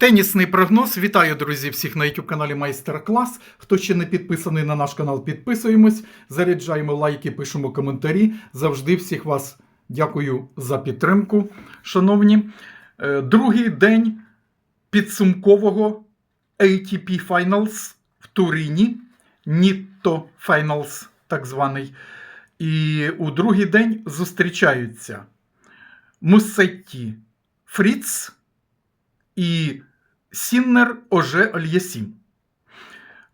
Тенісний прогноз. Вітаю, друзі, всіх на YouTube каналі Майстер Клас. Хто ще не підписаний на наш канал, підписуємось, заряджаємо лайки, пишемо коментарі. Завжди всіх вас дякую за підтримку, шановні. Е, Другий день підсумкового ATP Finals в Туріні, Нітто Finals, так званий. І у другий день зустрічаються Мусетті Фріц і Сіннер Оже Ольєсім.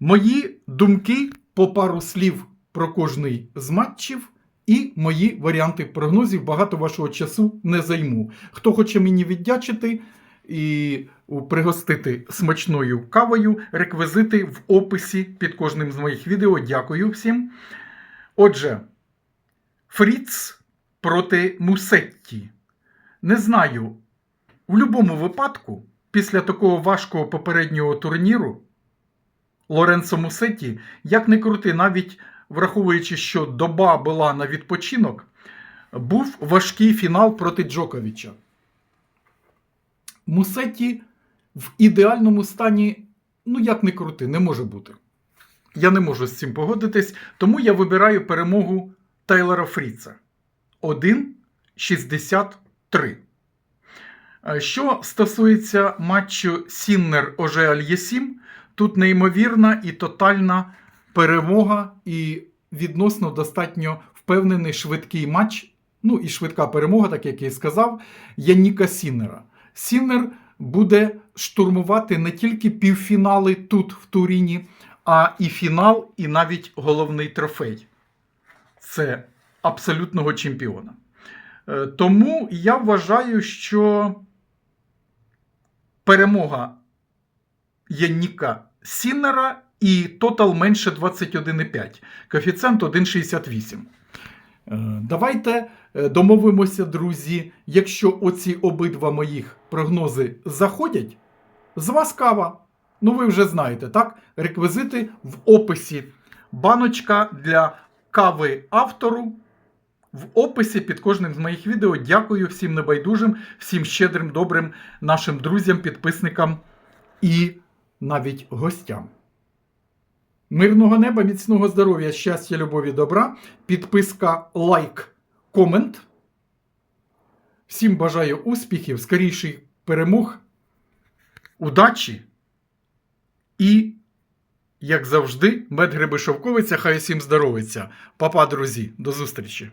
Мої думки по пару слів про кожний з матчів і мої варіанти прогнозів. Багато вашого часу не займу. Хто хоче мені віддячити і пригостити смачною кавою, реквізити в описі під кожним з моїх відео. Дякую всім. Отже, Фріц проти Мусетті. Не знаю, в будь-якому випадку, після такого важкого попереднього турніру, Лоренцо Мусетті, як не крути, навіть враховуючи, що доба була на відпочинок, був важкий фінал проти Джоковича. Мусетті в ідеальному стані, ну як не крути, не може бути. Я не можу з цим погодитись, тому я вибираю перемогу Тайлера Фріца 1-63. Що стосується матчу Сіннер Оже Альєсім, тут неймовірна і тотальна перемога, і відносно достатньо впевнений швидкий матч. Ну і швидка перемога, так як я і сказав, Яніка Сіннера. Сіннер буде штурмувати не тільки півфінали тут, в Туріні, а і фінал, і навіть головний трофей. Це абсолютного чемпіона. Е, Тому я вважаю, що перемога Янніка Сіннера і тотал менше 21,5. Коефіцієнт 1,68. Е, Давайте е, домовимося, друзі. Якщо оці обидва моїх прогнози заходять, з вас кава. Ну, ви вже знаєте, так? Реквізити в описі. Баночка для кави автору. В описі під кожним з моїх відео дякую всім небайдужим, всім щедрим, добрим нашим друзям, підписникам і навіть гостям. Мирного неба, міцного здоров'я, щастя, любові, добра, підписка, лайк, комент. Всім бажаю успіхів, скоріших перемог, удачі і, як завжди, медгриби шовковиця, хай усім здоровиться. Папа, друзі, до зустрічі!